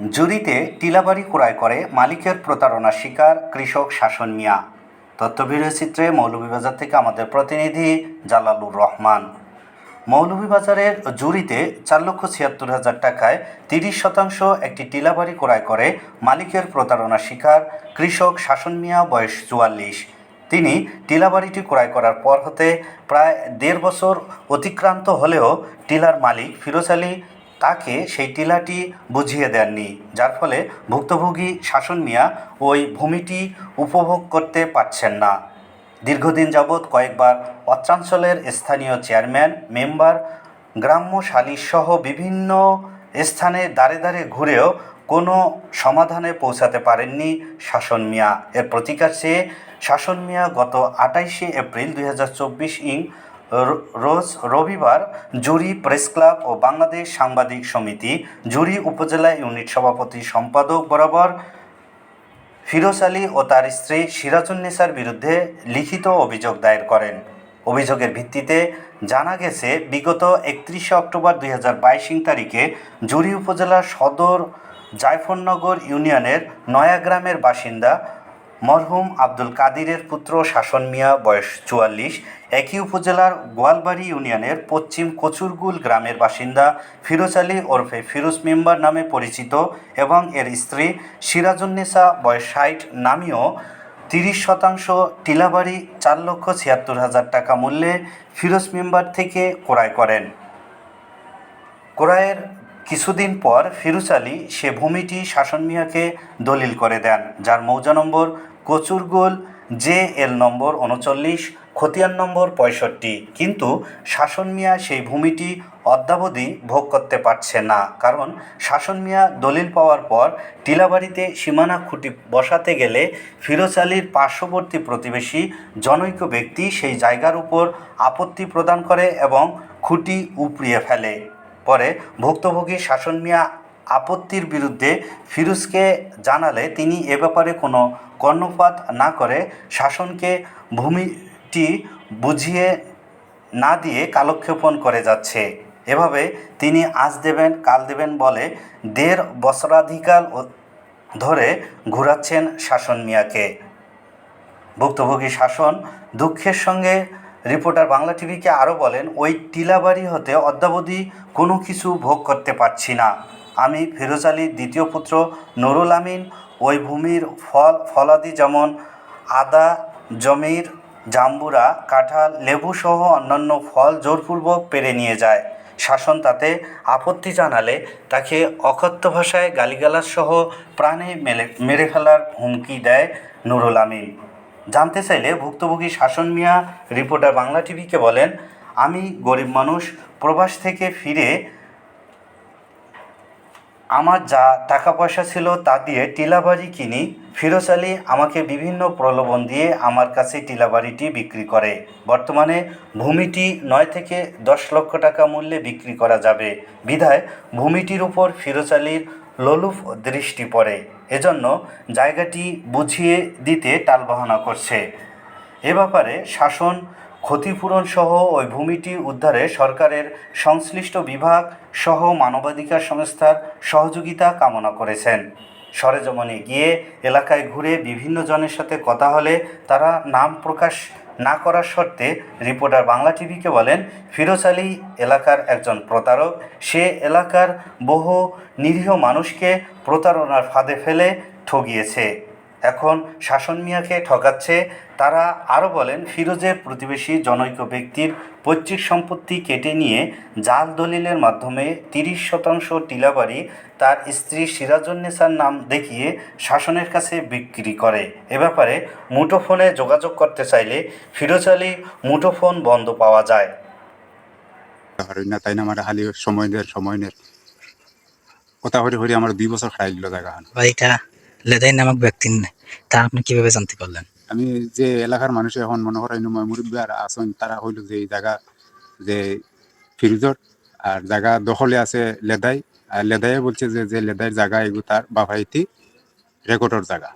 জুরিতে টিলাবাড়ি ক্রয় করে মালিকের প্রতারণার শিকার কৃষক শাসন মিয়া। তথ্যভিডিও চিত্রে মৌলভীবাজার থেকে আমাদের প্রতিনিধি জালালুর রহমান। মৌলভীবাজারের জুরিতে চার লক্ষ ছিয়াত্তর হাজার টাকায় তিরিশ শতাংশ একটি টিলাবাড়ি ক্রয় করে মালিকের প্রতারণার শিকার কৃষক শাসন মিয়া বয়স চুয়াল্লিশ। তিনি টিলাবাড়িটি ক্রয় করার পর হতে প্রায় দেড় বছর অতিক্রান্ত হলেও টিলার মালিক ফিরোজ আলী তাকে সেই টিলাটি বুঝিয়ে দেননি, যার ফলে ভুক্তভোগী শাসন মিয়া ওই ভূমিটি উপভোগ করতে পারছেন না। দীর্ঘদিন যাবৎ কয়েকবার অত্রাঞ্চলের স্থানীয় চেয়ারম্যান, মেম্বার, গ্রাম্য সালিশ সহ বিভিন্ন স্থানে দাঁড়ে দাঁড়ে ঘুরেও কোনো সমাধানে পৌঁছাতে পারেননি শাসন মিয়া। এর প্রতিকার চেয়ে শাসন মিয়া গত আটাইশে এপ্রিল দুই হাজার চব্বিশ ইং রোজ রবিবার জুরি প্রেস ক্লাব ও বাংলাদেশ সাংবাদিক সমিতি, জুরি উপজেলা ইউনিট সভাপতি সম্পাদক বরাবর ফিরোজ আলী ও তার স্ত্রী সিরাজুন্নেসার বিরুদ্ধে লিখিত অভিযোগ দায়ের করেন। অভিযোগের ভিত্তিতে জানা গেছে, বিগত একত্রিশে অক্টোবর দুই হাজার বাইশ তারিখে জুরি উপজেলার সদর জায়ফরনগর ইউনিয়নের নয়াগ্রামের বাসিন্দা মরহুম আব্দুল কাদিরের পুত্র শাসন মিয়া, বয়স চুয়াল্লিশ, একই উপজেলার গোয়ালবাড়ি ইউনিয়নের পশ্চিম কচুরগুল গ্রামের বাসিন্দা ফিরোজ আলী ওরফে ফিরোজ মেম্বার নামে পরিচিত এবং এর স্ত্রী সিরাজুন্নেসা বয়স ষাট, নামীয় তিরিশ শতাংশ, টিলাবাড়ি চার লক্ষ ছিয়াত্তর হাজার টাকা মূল্যে ফিরোজ মেম্বার থেকে ক্রয় করেন। ক্রয়ের কিছুদিন পর ফিরুজ আলী সে ভূমিটি শাসন মিয়াকে দলিল করে দেন, যার মৌজা নম্বর কচুরগোল জে এল নম্বর উনচল্লিশ, খতিয়ান নম্বর পঁয়ষট্টি। কিন্তু শাসন মিয়া সেই ভূমিটি অদ্যাবধি ভোগ করতে পারছে না, কারণ শাসন মিয়া দলিল পাওয়ার পর টিলাবাড়িতে সীমানা খুঁটি বসাতে গেলে ফিরোজ আলীর পার্শ্ববর্তী প্রতিবেশী জনৈক ব্যক্তি সেই জায়গার উপর আপত্তি প্রদান করে এবং খুঁটি উপড়িয়ে ফেলে। পরে ভুক্তভোগী শাসন মিয়া আপত্তির বিরুদ্ধে ফিরোজকে জানালে তিনি এ ব্যাপারে কোনো কর্ণপাত না করে শাসনকে ভূমিটি বুঝিয়ে না দিয়ে কালক্ষেপণ করে যাচ্ছে। এভাবে তিনি আজ দেবেন, কাল দেবেন বলে দেড় বছরাধিকাল ধরে ঘোরাচ্ছেন শাসন মিয়াকে। ভুক্তভোগী শাসন দুঃখের সঙ্গে রিপোর্টার বাংলা টিভিকে আরও বলেন, ওই টিলাবাড়ি হতে অদ্যাবধি কোনো কিছু ভোগ করতে পারছি না। আমি ফিরোজ আলীর দ্বিতীয় পুত্র নুরুল আমিন, ওই ভূমির ফল, ফলাদি যেমন আদা, জমির জাম্বুরা, কাঁঠাল লেবু সহ অন্যান্য ফল জোরপূর্বক পেরে নিয়ে যায়। শাসন তাতে আপত্তি জানালে তাকে অকথ্য ভাষায় গালিগালাজ সহ প্রাণে মেরে ফেলার হুমকি দেয় নুরুল আমিন। জানতে চাইলে ভুক্তভোগী শাসন মিয়া রিপোর্টার বাংলা টিভিকে বলেন, আমি গরিব মানুষ, প্রবাস থেকে ফিরে আমার যা টাকা পয়সা ছিল তা দিয়ে টিলাবাড়ি কিনি। ফিরোজ আলী আমাকে বিভিন্ন প্রলোভন দিয়ে আমার কাছে টিলাবাড়িটি বিক্রি করে। বর্তমানে ভূমিটি নয় থেকে দশ লক্ষ টাকা মূল্যে বিক্রি করা যাবে। বিধায় ভূমিটির উপর ফিরোজ আলীর লোলুপ দৃষ্টি পড়ে। এজন্য জায়গাটি বুঝিয়ে দিতে টালবাহানা করছে। এ ব্যাপারে শাসন ক্ষতিপূরণ সহ ওই ভূমিটি উদ্ধারে সরকারের সংশ্লিষ্ট বিভাগ সহ মানবাধিকার সংস্থার সহযোগিতা কামনা করেছেন। সরেজমনে গিয়ে এলাকায় ঘুরে বিভিন্ন জনের সাথে কথা হলে তারা নাম প্রকাশ না করার শর্তে রিপোর্টার বাংলা টিভিকে বলেন, ফিরোজ আলী এলাকার একজন প্রতারক। সে এলাকার বহু নিরীহ মানুষকে প্রতারণার ফাঁদে ফেলে ঠগিয়েছে। এখন শাসন মিয়াকে ঠকাচ্ছে তারা আরও বলেন ফিরোজের প্রতিবেশী জনৈক ব্যক্তির পৈতৃক সম্পত্তি কেটে নিয়ে জাল দলিলের মাধ্যমে তিরিশ শতাংশ টিলাবাড়ি তার স্ত্রী সিরাজুন্নেসার নাম দেখিয়ে শাসনের কাছে বিক্রি করে। এ ব্যাপারে মুঠোফোনে যোগাযোগ করতে চাইলে ফিরোজ আলী মুঠোফোন বন্ধ পাওয়া যায়। না তাই না? আমার খালি সময় নের সময় নের কথা হরি হরি আমার দুই বছর খাই দিল জায়গা। বাড়িটা লেদাই নামক ব্যক্তির। তা আপনি কীভাবে জানতে পারলেন আমি যে এলাকার মানুষ এখন মনে করেন মুরব্বী আর আসন তারা হইল যে এই জায়গা, যে ফিরুজর আর জায়গা দখলে আছে লেদাই আর লেদাই বলছে যে যে লেদাইয়ের জায়গা এগুলো তার বাবাইতি রেকর্ডর জায়গা